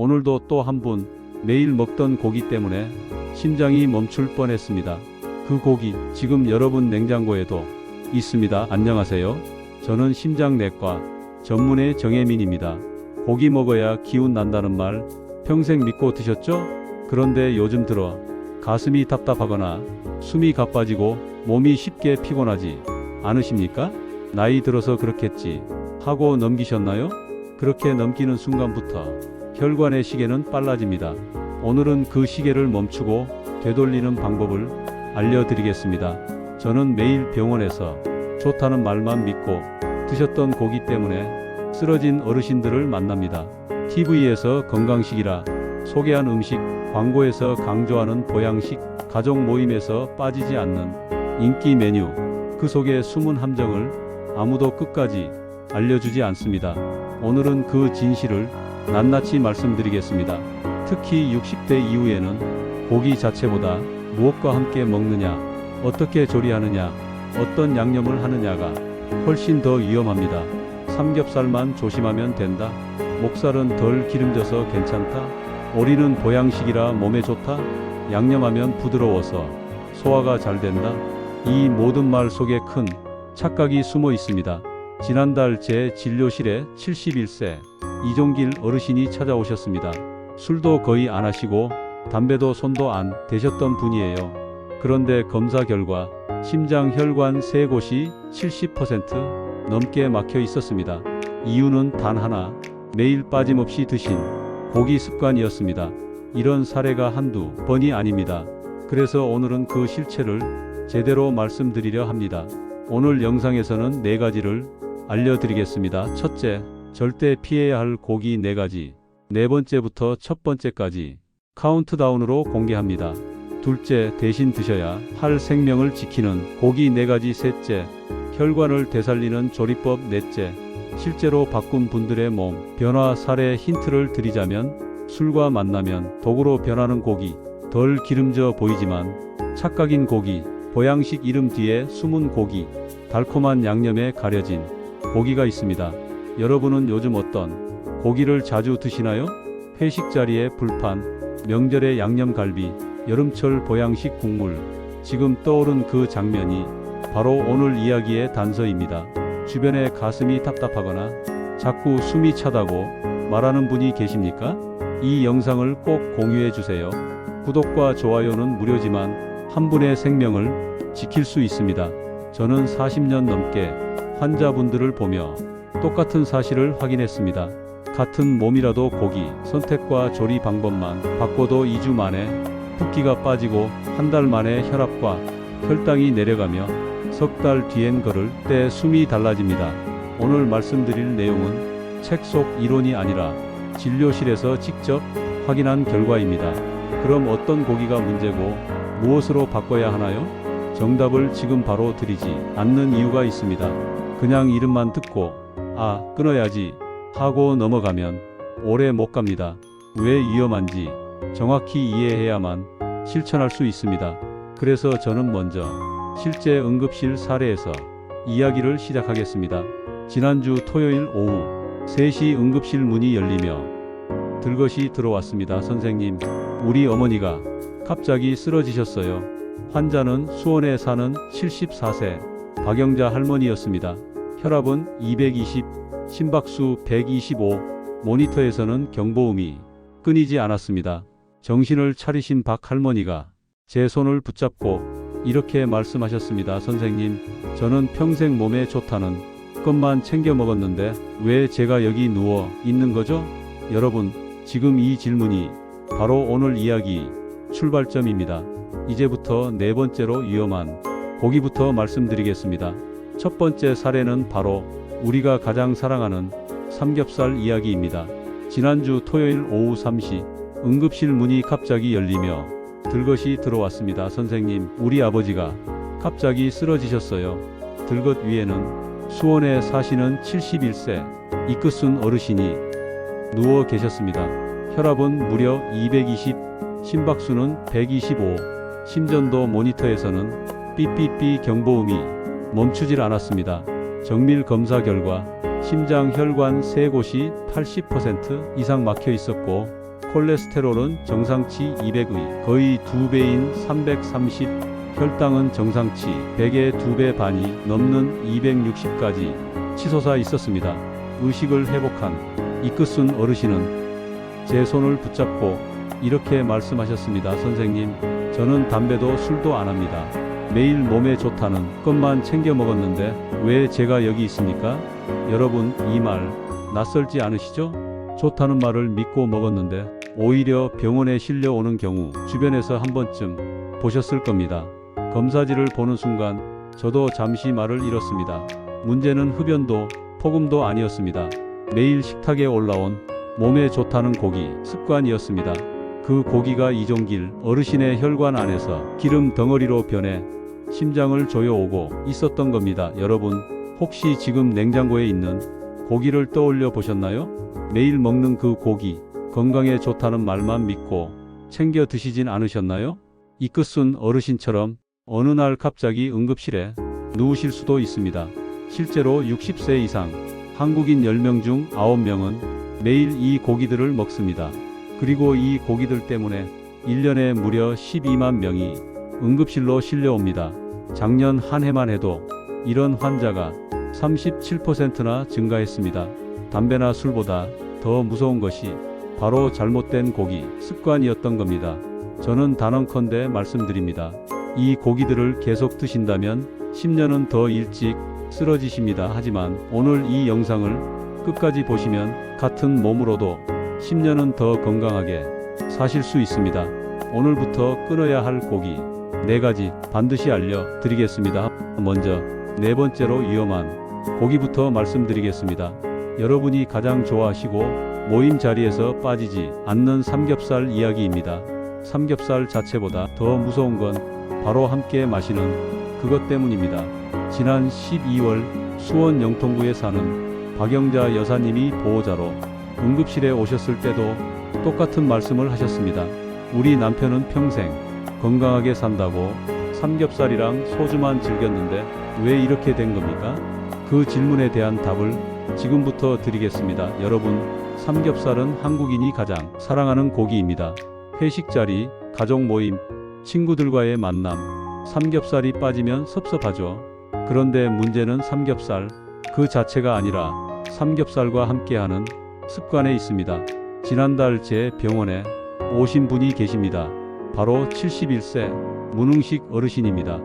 오늘도 또 한 분 매일 먹던 고기 때문에 심장이 멈출 뻔했습니다. 그 고기 지금 여러분 냉장고에도 있습니다. 안녕하세요. 저는 심장내과 전문의 정혜민입니다. 고기 먹어야 기운 난다는 말 평생 믿고 드셨죠? 그런데 요즘 들어 가슴이 답답하거나 숨이 가빠지고 몸이 쉽게 피곤하지 않으십니까? 나이 들어서 그렇겠지 하고 넘기셨나요? 그렇게 넘기는 순간부터 혈관의 시계는 빨라집니다. 오늘은 그 시계를 멈추고 되돌리는 방법을 알려드리겠습니다. 저는 매일 병원에서 좋다는 말만 믿고 드셨던 고기 때문에 쓰러진 어르신들을 만납니다. TV에서 건강식이라 소개한 음식, 광고에서 강조하는 보양식, 가족 모임에서 빠지지 않는 인기 메뉴, 그 속의 숨은 함정을 아무도 끝까지 알려주지 않습니다. 오늘은 그 진실을 낱낱이 말씀드리겠습니다. 특히 60대 이후에는 고기 자체보다 무엇과 함께 먹느냐, 어떻게 조리하느냐, 어떤 양념을 하느냐가 훨씬 더 위험합니다. 삼겹살만 조심하면 된다. 목살은 덜 기름져서 괜찮다. 오리는 보양식이라 몸에 좋다. 양념하면 부드러워서 소화가 잘 된다. 이 모든 말 속에 큰 착각이 숨어 있습니다. 지난달 제 진료실에 71세 이종길 어르신이 찾아오셨습니다. 술도 거의 안 하시고 담배도 손도 안 대셨던 분이에요. 그런데 검사 결과 심장 혈관 세 곳이 70% 넘게 막혀 있었습니다. 이유는 단 하나, 매일 빠짐없이 드신 고기 습관이었습니다. 이런 사례가 한두 번이 아닙니다. 그래서 오늘은 그 실체를 제대로 말씀드리려 합니다. 오늘 영상에서는 네 가지를 알려드리겠습니다. 첫째, 절대 피해야 할 고기 네 가지. 네 번째부터 첫 번째까지 카운트다운으로 공개합니다. 둘째, 대신 드셔야 할 생명을 지키는 고기 네 가지. 셋째, 혈관을 되살리는 조리법 넷째, 실제로 바꾼 분들의 몸 변화 사례 힌트를 드리자면 술과 만나면 독으로 변하는 고기, 덜 기름져 보이지만 착각인 고기, 보양식 이름 뒤에 숨은 고기, 달콤한 양념에 가려진 고기가 있습니다. 여러분은 요즘 어떤 고기를 자주 드시나요? 회식 자리에 불판, 명절에 양념갈비, 여름철 보양식 국물. 지금 떠오른 그 장면이 바로 오늘 이야기의 단서입니다. 주변에 가슴이 답답하거나 자꾸 숨이 차다고 말하는 분이 계십니까? 이 영상을 꼭 공유해 주세요. 구독과 좋아요는 무료지만 한 분의 생명을 지킬 수 있습니다. 저는 40년 넘게 환자분들을 보며 똑같은 사실을 확인했습니다. 같은 몸이라도 고기 선택과 조리 방법만 바꿔도 2주 만에 붓기가 빠지고 한 달 만에 혈압과 혈당이 내려가며 석 달 뒤엔 걸을 때 숨이 달라집니다. 오늘 말씀드릴 내용은 책 속 이론이 아니라 진료실에서 직접 확인한 결과입니다. 그럼 어떤 고기가 문제고 무엇으로 바꿔야 하나요? 정답을 지금 바로 드리지 않는 이유가 있습니다. 그냥 이름만 듣고 아, 끊어야지 하고 넘어가면 오래 못 갑니다. 왜 위험한지 정확히 이해해야만 실천할 수 있습니다. 그래서 저는 먼저 실제 응급실 사례에서 이야기를 시작하겠습니다. 지난주 토요일 오후 3시 응급실 문이 열리며 들것이 들어왔습니다. 선생님, 우리 어머니가 갑자기 쓰러지셨어요. 환자는 수원에 사는 74세 박영자 할머니였습니다. 혈압은 220, 심박수 125, 모니터에서는 경보음이 끊이지 않았습니다. 정신을 차리신 박 할머니가 제 손을 붙잡고 이렇게 말씀하셨습니다. 선생님, 저는 평생 몸에 좋다는 것만 챙겨 먹었는데 왜 제가 여기 누워 있는 거죠? 여러분, 지금 이 질문이 바로 오늘 이야기 출발점입니다. 이제부터 네 번째로 위험한 고기부터 말씀드리겠습니다. 첫 번째 사례는 바로 우리가 가장 사랑하는 삼겹살 이야기입니다. 지난주 토요일 오후 3시 응급실 문이 갑자기 열리며 들것이 들어왔습니다. 선생님, 우리 아버지가 갑자기 쓰러지셨어요. 들것 위에는 수원에 사시는 71세 이끝순 어르신이 누워 계셨습니다. 혈압은 무려 220, 심박수는 125, 심전도 모니터에서는 삐삐삐 경보음이 멈추질 않았습니다. 정밀 검사 결과 심장 혈관 세 곳이 80% 이상 막혀 있었고 콜레스테롤은 정상치 200의 거의 두배인 330, 혈당은 정상치 100의 두배 반이 넘는 260까지 치솟아 있었습니다. 의식을 회복한 이끄순 어르신은 제 손을 붙잡고 이렇게 말씀하셨습니다. 선생님, 저는 담배도 술도 안 합니다. 매일 몸에 좋다는 것만 챙겨 먹었는데 왜 제가 여기 있습니까? 여러분, 이 말 낯설지 않으시죠? 좋다는 말을 믿고 먹었는데 오히려 병원에 실려오는 경우 주변에서 한 번쯤 보셨을 겁니다. 검사지를 보는 순간 저도 잠시 말을 잃었습니다. 문제는 흡연도 폭음도 아니었습니다. 매일 식탁에 올라온 몸에 좋다는 고기 습관이었습니다. 그 고기가 이종길 어르신의 혈관 안에서 기름 덩어리로 변해 심장을 조여오고 있었던 겁니다. 여러분, 혹시 지금 냉장고에 있는 고기를 떠올려 보셨나요? 매일 먹는 그 고기, 건강에 좋다는 말만 믿고 챙겨 드시진 않으셨나요? 이끄순 어르신처럼 어느 날 갑자기 응급실에 누우실 수도 있습니다. 실제로 60세 이상 한국인 10명 중 9명은 매일 이 고기들을 먹습니다. 그리고 이 고기들 때문에 1년에 무려 12만 명이 응급실로 실려옵니다. 작년 한 해만 해도 이런 환자가 37%나 증가했습니다. 담배나 술보다 더 무서운 것이 바로 잘못된 고기 습관이었던 겁니다. 저는 단언컨대 말씀드립니다. 이 고기들을 계속 드신다면 10년은 더 일찍 쓰러지십니다. 하지만 오늘 이 영상을 끝까지 보시면 같은 몸으로도 10년은 더 건강하게 사실 수 있습니다. 오늘부터 끊어야 할 고기 네 가지 반드시 알려드리겠습니다. 먼저 네 번째로 위험한 고기부터 말씀드리겠습니다. 여러분이 가장 좋아하시고 모임 자리에서 빠지지 않는 삼겹살 이야기입니다. 삼겹살 자체보다 더 무서운 건 바로 함께 마시는 그것 때문입니다. 지난 12월 수원 영통구에 사는 박영자 여사님이 보호자로 응급실에 오셨을 때도 똑같은 말씀을 하셨습니다. 우리 남편은 평생 건강하게 산다고 삼겹살이랑 소주만 즐겼는데 왜 이렇게 된 겁니까? 그 질문에 대한 답을 지금부터 드리겠습니다. 여러분, 삼겹살은 한국인이 가장 사랑하는 고기입니다. 회식 자리, 가족 모임, 친구들과의 만남, 삼겹살이 빠지면 섭섭하죠. 그런데 문제는 삼겹살 그 자체가 아니라 삼겹살과 함께하는 습관에 있습니다. 지난달 제 병원에 오신 분이 계십니다. 바로 71세 문흥식 어르신입니다.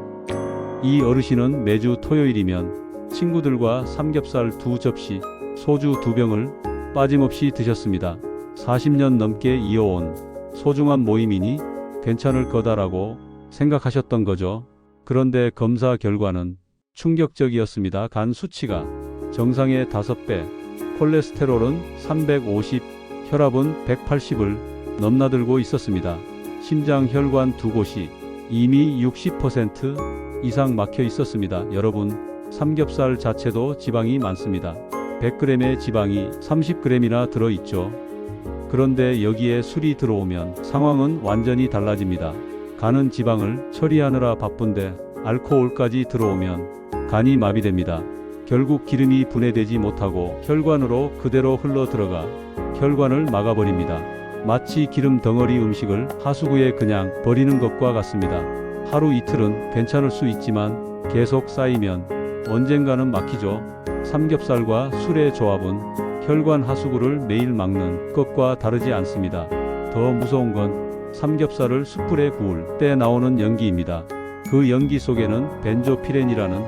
이 어르신은 매주 토요일이면 친구들과 삼겹살 두 접시, 소주 두 병을 빠짐없이 드셨습니다. 40년 넘게 이어온 소중한 모임이니 괜찮을 거다라고 생각하셨던 거죠. 그런데 검사 결과는 충격적이었습니다. 간 수치가 정상의 5배, 콜레스테롤은 350, 혈압은 180을 넘나들고 있었습니다. 심장 혈관 두 곳이 이미 60% 이상 막혀 있었습니다. 여러분, 삼겹살 자체도 지방이 많습니다. 100g의 지방이 30g이나 들어있죠. 그런데 여기에 술이 들어오면 상황은 완전히 달라집니다. 간은 지방을 처리하느라 바쁜데 알코올까지 들어오면 간이 마비됩니다. 결국 기름이 분해되지 못하고 혈관으로 그대로 흘러 들어가 혈관을 막아버립니다. 마치 기름 덩어리 음식을 하수구에 그냥 버리는 것과 같습니다. 하루 이틀은 괜찮을 수 있지만 계속 쌓이면 언젠가는 막히죠. 삼겹살과 술의 조합은 혈관 하수구를 매일 막는 것과 다르지 않습니다. 더 무서운 건 삼겹살을 숯불에 구울 때 나오는 연기입니다. 그 연기 속에는 벤조피렌이라는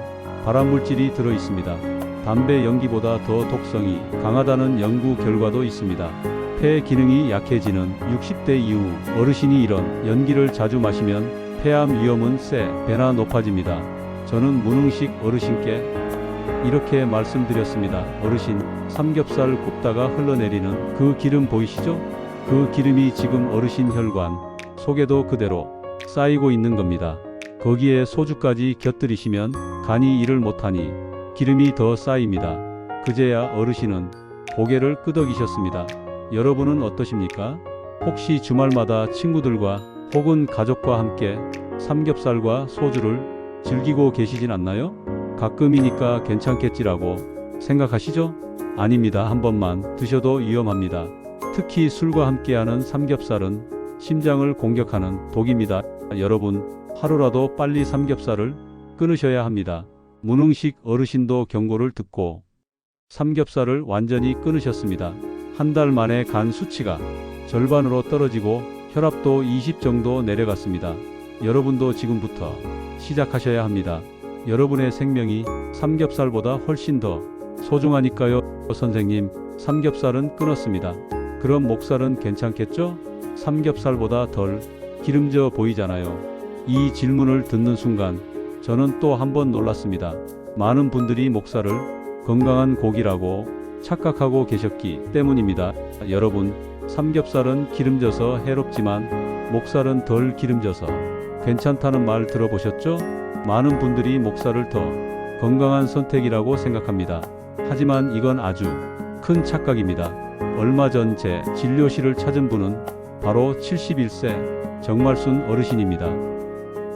발암물질이 들어 있습니다. 담배 연기보다 더 독성이 강하다는 연구 결과도 있습니다. 폐 기능이 약해지는 60대 이후 어르신이 이런 연기를 자주 마시면 폐암 위험은 세 배나 높아집니다. 저는 문흥식 어르신께 이렇게 말씀드렸습니다. 어르신, 삼겹살 굽다가 흘러내리는 그 기름 보이시죠? 그 기름이 지금 어르신 혈관 속에도 그대로 쌓이고 있는 겁니다. 거기에 소주까지 곁들이시면 간이 일을 못하니 기름이 더 쌓입니다. 그제야 어르신은 고개를 끄덕이셨습니다. 여러분은 어떠십니까? 혹시 주말마다 친구들과 혹은 가족과 함께 삼겹살과 소주를 즐기고 계시진 않나요? 가끔이니까 괜찮겠지라고 생각하시죠? 아닙니다. 한 번만 드셔도 위험합니다. 특히 술과 함께하는 삼겹살은 심장을 공격하는 독입니다. 여러분, 하루라도 빨리 삼겹살을 끊으셔야 합니다. 문흥식 어르신도 경고를 듣고 삼겹살을 완전히 끊으셨습니다. 한 달 만에 간 수치가 절반으로 떨어지고 혈압도 20 정도 내려갔습니다. 여러분도 지금부터 시작하셔야 합니다. 여러분의 생명이 삼겹살보다 훨씬 더 소중하니까요. 선생님, 삼겹살은 끊었습니다. 그럼 목살은 괜찮겠죠? 삼겹살보다 덜 기름져 보이잖아요. 이 질문을 듣는 순간 저는 또 한 번 놀랐습니다. 많은 분들이 목살을 건강한 고기라고 착각하고 계셨기 때문입니다. 여러분, 삼겹살은 기름져서 해롭지만 목살은 덜 기름져서 괜찮다는 말 들어보셨죠? 많은 분들이 목살을 더 건강한 선택이라고 생각합니다. 하지만 이건 아주 큰 착각입니다. 얼마 전 제 진료실을 찾은 분은 바로 71세 정말순 어르신입니다.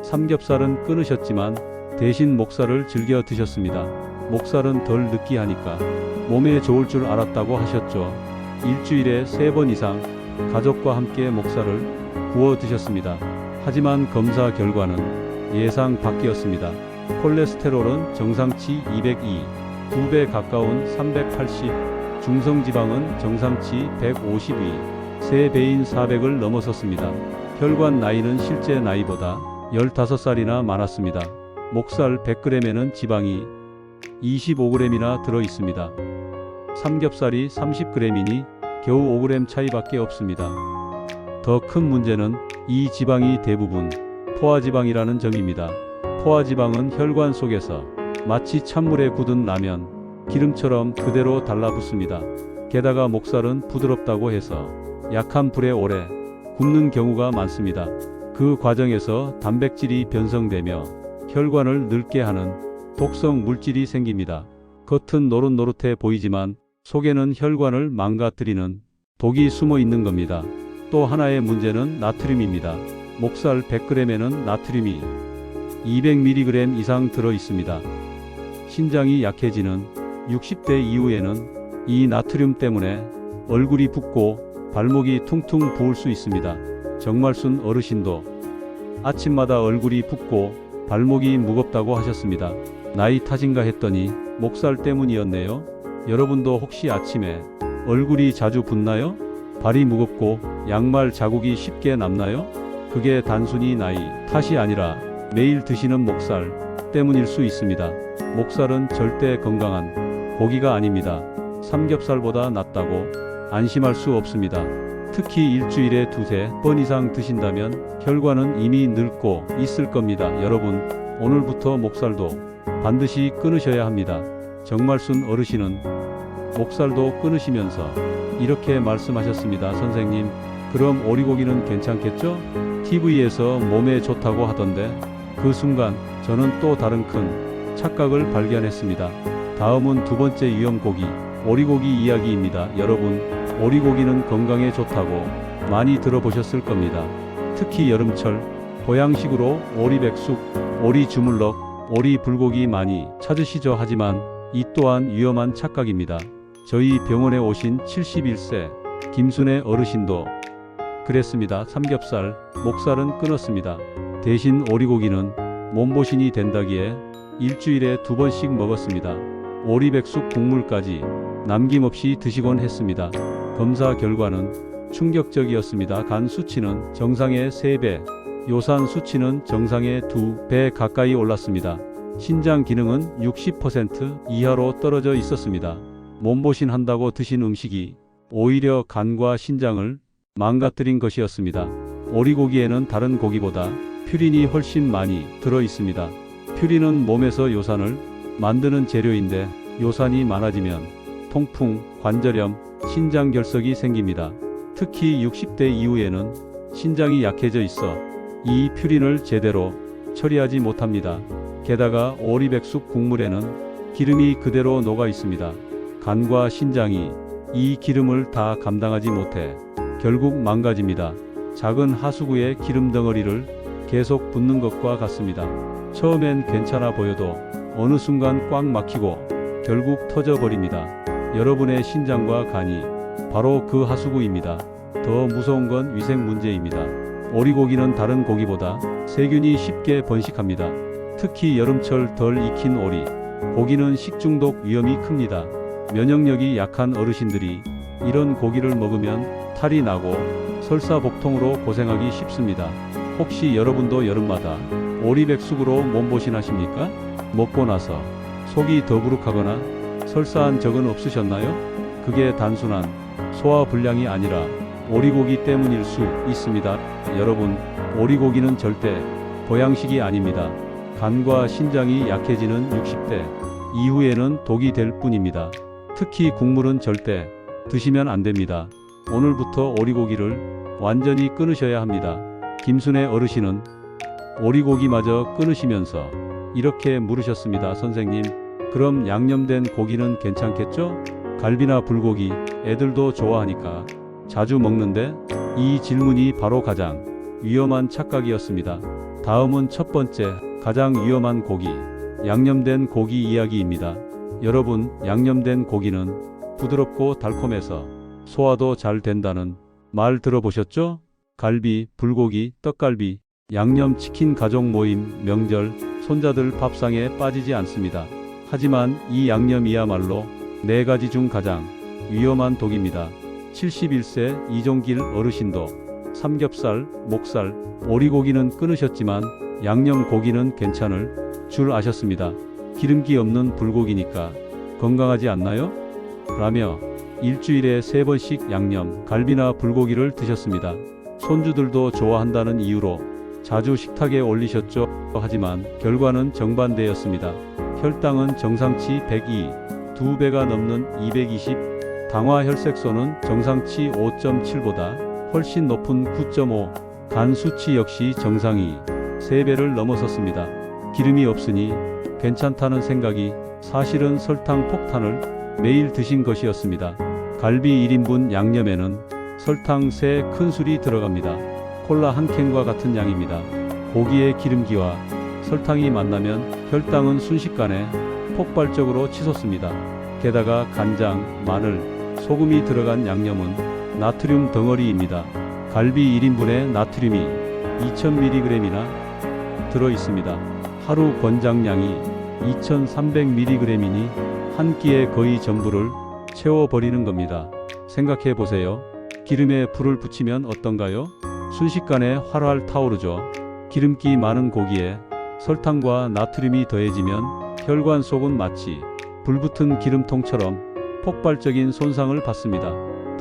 삼겹살은 끊으셨지만 대신 목살을 즐겨 드셨습니다. 목살은 덜 느끼하니까 몸에 좋을 줄 알았다고 하셨죠. 일주일에 세 번 이상 가족과 함께 목살을 구워 드셨습니다. 하지만 검사 결과는 예상 밖이었습니다. 콜레스테롤은 정상치 202, 2배 가까운 380, 중성지방은 정상치 152, 3배인 400을 넘어섰습니다. 혈관 나이는 실제 나이보다 15살이나 많았습니다. 목살 100g에는 지방이 25g이나 들어 있습니다. 삼겹살이 30g이니 겨우 5g 차이밖에 없습니다. 더 큰 문제는 이 지방이 대부분 포화지방이라는 점입니다. 포화지방은 혈관 속에서 마치 찬물에 굳은 라면, 기름처럼 그대로 달라붙습니다. 게다가 목살은 부드럽다고 해서 약한 불에 오래 굽는 경우가 많습니다. 그 과정에서 단백질이 변성되며 혈관을 늙게 하는 독성 물질이 생깁니다. 겉은 노릇노릇해 보이지만 속에는 혈관을 망가뜨리는 독이 숨어 있는 겁니다. 또 하나의 문제는 나트륨입니다. 목살 100g에는 나트륨이 200mg 이상 들어 있습니다. 신장이 약해지는 60대 이후에는 이 나트륨 때문에 얼굴이 붓고 발목이 퉁퉁 부을 수 있습니다. 정말순 어르신도 아침마다 얼굴이 붓고 발목이 무겁다고 하셨습니다. 나이 탓인가 했더니 목살 때문이었네요. 여러분도 혹시 아침에 얼굴이 자주 붓나요? 발이 무겁고 양말 자국이 쉽게 남나요? 그게 단순히 나이 탓이 아니라 매일 드시는 목살 때문일 수 있습니다. 목살은 절대 건강한 고기가 아닙니다. 삼겹살보다 낫다고 안심할 수 없습니다. 특히 일주일에 두세 번 이상 드신다면 혈관은 이미 늙고 있을 겁니다. 여러분, 오늘부터 목살도 반드시 끊으셔야 합니다. 정말순 어르신은 목살도 끊으시면서 이렇게 말씀하셨습니다. 선생님, 그럼 오리고기는 괜찮겠죠? TV에서 몸에 좋다고 하던데 그 순간 저는 또 다른 큰 착각을 발견했습니다. 다음은 두 번째 위험 고기, 오리고기 이야기입니다. 여러분, 오리고기는 건강에 좋다고 많이 들어보셨을 겁니다. 특히 여름철 보양식으로 오리백숙, 오리주물럭, 오리 불고기 많이 찾으시죠. 하지만 이 또한 위험한 착각입니다. 저희 병원에 오신 71세 김순애 어르신도 그랬습니다. 삼겹살, 목살은 끊었습니다. 대신 오리고기는 몸보신이 된다기에 일주일에 두 번씩 먹었습니다. 오리백숙 국물까지 남김없이 드시곤 했습니다. 검사 결과는 충격적이었습니다. 간 수치는 정상의 3배, 요산 수치는 정상의 2배 가까이 올랐습니다. 신장 기능은 60% 이하로 떨어져 있었습니다. 몸보신 한다고 드신 음식이 오히려 간과 신장을 망가뜨린 것이었습니다. 오리고기에는 다른 고기보다 퓨린이 훨씬 많이 들어 있습니다. 퓨린은 몸에서 요산을 만드는 재료인데 요산이 많아지면 통풍, 관절염, 신장 결석이 생깁니다. 특히 60대 이후에는 신장이 약해져 있어 이 퓨린을 제대로 처리하지 못합니다. 게다가 오리백숙 국물에는 기름이 그대로 녹아 있습니다. 간과 신장이 이 기름을 다 감당하지 못해 결국 망가집니다. 작은 하수구에 기름 덩어리를 계속 붓는 것과 같습니다. 처음엔 괜찮아 보여도 어느 순간 꽉 막히고 결국 터져버립니다. 여러분의 신장과 간이 바로 그 하수구입니다. 더 무서운 건 위생 문제입니다. 오리고기는 다른 고기보다 세균이 쉽게 번식합니다. 특히 여름철 덜 익힌 오리, 고기는 식중독 위험이 큽니다. 면역력이 약한 어르신들이 이런 고기를 먹으면 탈이 나고 설사복통으로 고생하기 쉽습니다. 혹시 여러분도 여름마다 오리백숙으로 몸보신 하십니까? 먹고 나서 속이 더부룩하거나 설사한 적은 없으셨나요? 그게 단순한 소화불량이 아니라 오리고기 때문일 수 있습니다. 여러분, 오리고기는 절대 보양식이 아닙니다. 간과 신장이 약해지는 60대 이후에는 독이 될 뿐입니다. 특히 국물은 절대 드시면 안 됩니다. 오늘부터 오리고기를 완전히 끊으셔야 합니다. 김순애 어르신은 오리고기마저 끊으시면서 이렇게 물으셨습니다. 선생님, 그럼 양념된 고기는 괜찮겠죠? 갈비나 불고기, 애들도 좋아하니까 자주 먹는데 이 질문이 바로 가장 위험한 착각이었습니다. 다음은 첫 번째, 가장 위험한 고기, 양념된 고기 이야기입니다. 여러분, 양념된 고기는 부드럽고 달콤해서 소화도 잘 된다는 말 들어보셨죠? 갈비, 불고기, 떡갈비, 양념 치킨 가족 모임, 명절, 손자들 밥상에 빠지지 않습니다. 하지만 이 양념이야말로 네 가지 중 가장 위험한 독입니다. 71세 이종길 어르신도 삼겹살, 목살, 오리고기는 끊으셨지만 양념 고기는 괜찮을 줄 아셨습니다. 기름기 없는 불고기니까 건강하지 않나요? 라며 일주일에 세 번씩 양념, 갈비나 불고기를 드셨습니다. 손주들도 좋아한다는 이유로 자주 식탁에 올리셨죠. 하지만 결과는 정반대였습니다. 혈당은 정상치 102, 두 배가 넘는 220, 당화 혈색소는 정상치 5.7보다 훨씬 높은 9.5, 간 수치 역시 정상이 3배를 넘어섰습니다. 기름이 없으니 괜찮다는 생각이 사실은 설탕 폭탄을 매일 드신 것이었습니다. 갈비 1인분 양념에는 설탕 3 큰술이 들어갑니다. 콜라 한 캔과 같은 양입니다. 고기의 기름기와 설탕이 만나면 혈당은 순식간에 폭발적으로 치솟습니다. 게다가 간장, 마늘, 소금이 들어간 양념은 나트륨 덩어리입니다. 갈비 1인분에 나트륨이 2000mg이나 들어 있습니다. 하루 권장량이 2300mg이니 한 끼에 거의 전부를 채워버리는 겁니다. 생각해 보세요. 기름에 불을 붙이면 어떤가요? 순식간에 활활 타오르죠. 기름기 많은 고기에 설탕과 나트륨이 더해지면 혈관 속은 마치 불붙은 기름통처럼 폭발적인 손상을 받습니다.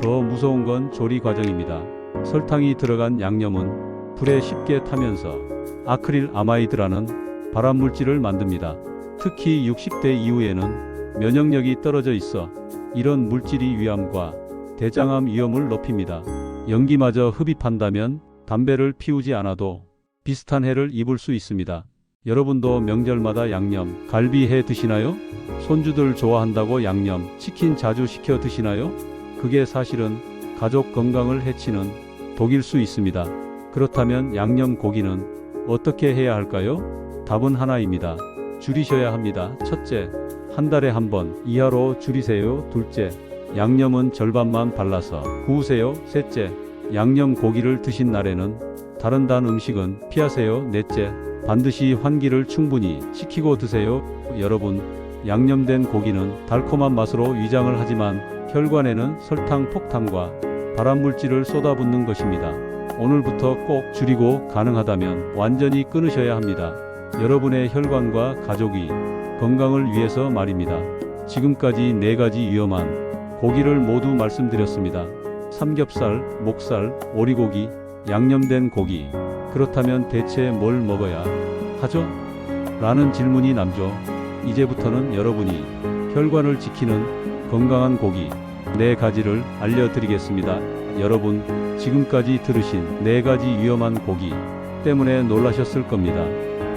더 무서운 건 조리 과정입니다. 설탕이 들어간 양념은 불에 쉽게 타면서 아크릴 아마이드라는 발암물질을 만듭니다. 특히 60대 이후에는 면역력이 떨어져 있어 이런 물질이 위암과 대장암 위험을 높입니다. 연기마저 흡입한다면 담배를 피우지 않아도 비슷한 해를 입을 수 있습니다. 여러분도 명절마다 양념, 갈비 해 드시나요? 손주들 좋아한다고 양념, 치킨 자주 시켜 드시나요? 그게 사실은 가족 건강을 해치는 독일 수 있습니다. 그렇다면 양념 고기는 어떻게 해야 할까요? 답은 하나입니다. 줄이셔야 합니다. 첫째, 한 달에 한 번 이하로 줄이세요. 둘째, 양념은 절반만 발라서 구우세요. 셋째, 양념 고기를 드신 날에는 다른 단 음식은 피하세요. 넷째, 반드시 환기를 충분히 시키고 드세요. 여러분, 양념된 고기는 달콤한 맛으로 위장을 하지만 혈관에는 설탕 폭탄과 발암물질을 쏟아붓는 것입니다. 오늘부터 꼭 줄이고 가능하다면 완전히 끊으셔야 합니다. 여러분의 혈관과 가족이 건강을 위해서 말입니다. 지금까지 네 가지 위험한 고기를 모두 말씀드렸습니다. 삼겹살, 목살, 오리고기, 양념된 고기. 그렇다면 대체 뭘 먹어야 하죠? 라는 질문이 남죠. 이제부터는 여러분이 혈관을 지키는 건강한 고기 네 가지를 알려드리겠습니다. 여러분, 지금까지 들으신 네 가지 위험한 고기 때문에 놀라셨을 겁니다.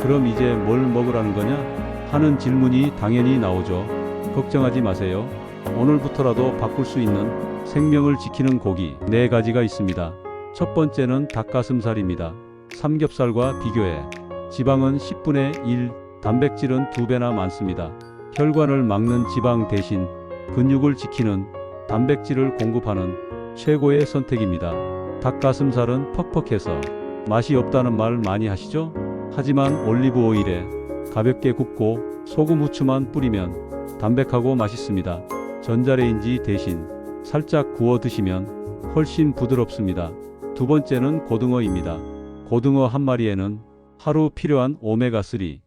그럼 이제 뭘 먹으라는 거냐? 하는 질문이 당연히 나오죠. 걱정하지 마세요. 오늘부터라도 바꿀 수 있는 생명을 지키는 고기 네 가지가 있습니다. 첫 번째는 닭가슴살입니다. 삼겹살과 비교해 지방은 10분의 1, 단백질은 2배나 많습니다. 혈관을 막는 지방 대신 근육을 지키는 단백질을 공급하는 최고의 선택입니다. 닭가슴살은 퍽퍽해서 맛이 없다는 말 많이 하시죠? 하지만 올리브 오일에 가볍게 굽고 소금 후추만 뿌리면 담백하고 맛있습니다. 전자레인지 대신 살짝 구워 드시면 훨씬 부드럽습니다. 두 번째는 고등어입니다. 고등어 한 마리에는 하루 필요한 오메가3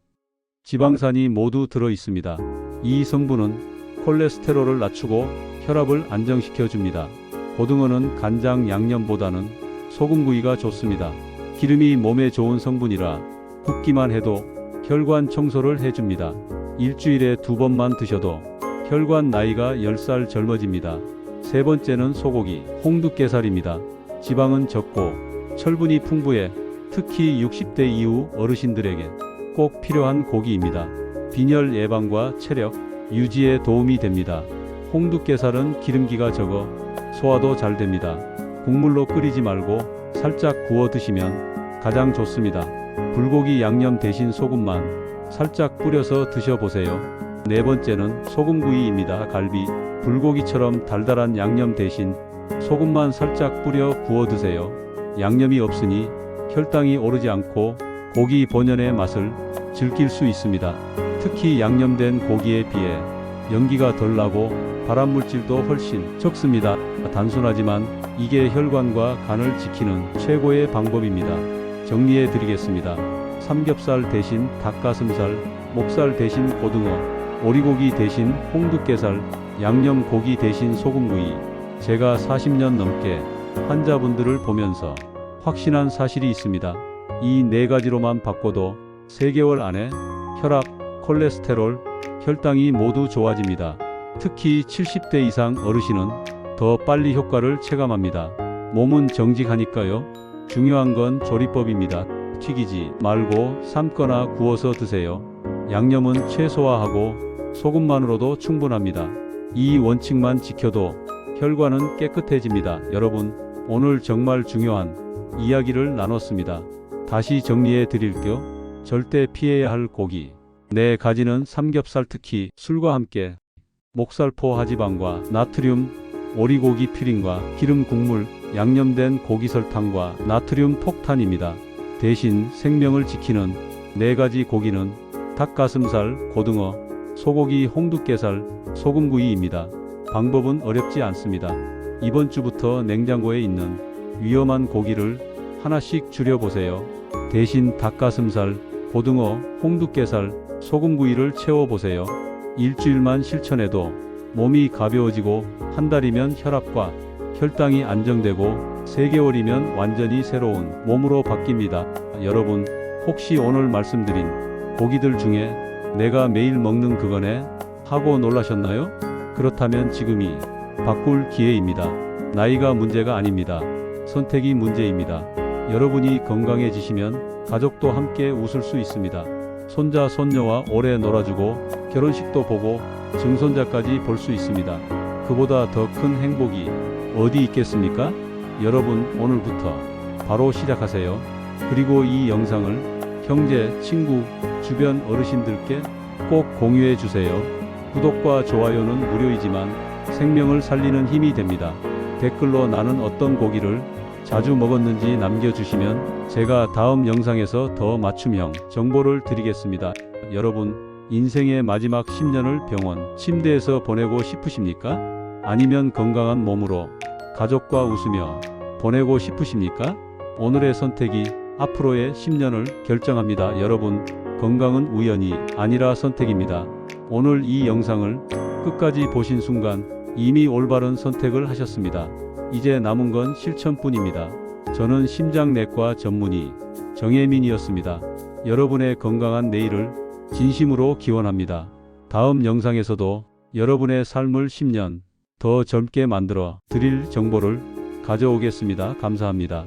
지방산이 모두 들어 있습니다. 이 성분은 콜레스테롤을 낮추고 혈압을 안정시켜 줍니다. 고등어는 간장 양념보다는 소금구이가 좋습니다. 기름이 몸에 좋은 성분이라 굽기만 해도 혈관 청소를 해줍니다. 일주일에 두 번만 드셔도 혈관 나이가 10살 젊어집니다. 세 번째는 소고기, 홍두깨살입니다. 지방은 적고 철분이 풍부해 특히 60대 이후 어르신들에게 꼭 필요한 고기입니다. 빈혈 예방과 체력 유지에 도움이 됩니다. 홍두깨살은 기름기가 적어 소화도 잘 됩니다. 국물로 끓이지 말고 살짝 구워 드시면 가장 좋습니다. 불고기 양념 대신 소금만 살짝 뿌려서 드셔보세요. 네 번째는 소금구이입니다. 갈비, 불고기처럼 달달한 양념 대신 소금만 살짝 뿌려 구워 드세요. 양념이 없으니 혈당이 오르지 않고 고기 본연의 맛을 즐길 수 있습니다. 특히 양념된 고기에 비해 연기가 덜 나고 발암 물질도 훨씬 적습니다. 단순하지만 이게 혈관과 간을 지키는 최고의 방법입니다. 정리해 드리겠습니다. 삼겹살 대신 닭가슴살, 목살 대신 고등어, 오리고기 대신 홍두깨살, 양념 고기 대신 소금구이. 제가 40년 넘게 환자분들을 보면서 확신한 사실이 있습니다. 이 네 가지로만 바꿔도 3개월 안에 혈압, 콜레스테롤, 혈당이 모두 좋아집니다. 특히 70대 이상 어르신은 더 빨리 효과를 체감합니다. 몸은 정직하니까요. 중요한 건 조리법입니다. 튀기지 말고 삶거나 구워서 드세요. 양념은 최소화하고 소금만으로도 충분합니다. 이 원칙만 지켜도 혈관은 깨끗해집니다. 여러분, 오늘 정말 중요한 이야기를 나눴습니다. 다시 정리해 드릴게요. 절대 피해야 할 고기. 네 가지는 삼겹살 특히 술과 함께 목살포 하지방과 나트륨, 오리고기 피린과 기름 국물, 양념된 고기 설탕과 나트륨 폭탄입니다. 대신 생명을 지키는 네 가지 고기는 닭가슴살, 고등어, 소고기, 홍두깨살, 소금구이입니다. 방법은 어렵지 않습니다. 이번 주부터 냉장고에 있는 위험한 고기를 하나씩 줄여보세요. 대신 닭가슴살, 고등어, 홍두깨살, 소금구이를 채워보세요. 일주일만 실천해도 몸이 가벼워지고 한 달이면 혈압과 혈당이 안정되고 3개월이면 완전히 새로운 몸으로 바뀝니다. 여러분, 혹시 오늘 말씀드린 고기들 중에 내가 매일 먹는 그거네? 하고 놀라셨나요? 그렇다면 지금이 바꿀 기회입니다. 나이가 문제가 아닙니다. 선택이 문제입니다. 여러분이 건강해지시면 가족도 함께 웃을 수 있습니다. 손자, 손녀와 오래 놀아주고 결혼식도 보고 증손자까지 볼 수 있습니다. 그보다 더 큰 행복이 어디 있겠습니까? 여러분, 오늘부터 바로 시작하세요. 그리고 이 영상을 형제, 친구, 주변 어르신들께 꼭 공유해 주세요. 구독과 좋아요는 무료이지만 생명을 살리는 힘이 됩니다. 댓글로 나는 어떤 고기를 자주 먹었는지 남겨주시면 제가 다음 영상에서 더 맞춤형 정보를 드리겠습니다. 여러분, 인생의 마지막 10년을 병원, 침대에서 보내고 싶으십니까? 아니면 건강한 몸으로 가족과 웃으며 보내고 싶으십니까? 오늘의 선택이 앞으로의 10년을 결정합니다. 여러분, 건강은 우연이 아니라 선택입니다. 오늘 이 영상을 끝까지 보신 순간 이미 올바른 선택을 하셨습니다. 이제 남은 건 실천뿐입니다. 저는 심장내과 전문의 정혜민이었습니다. 여러분의 건강한 내일을 진심으로 기원합니다. 다음 영상에서도 여러분의 삶을 10년 더 젊게 만들어 드릴 정보를 가져오겠습니다. 감사합니다.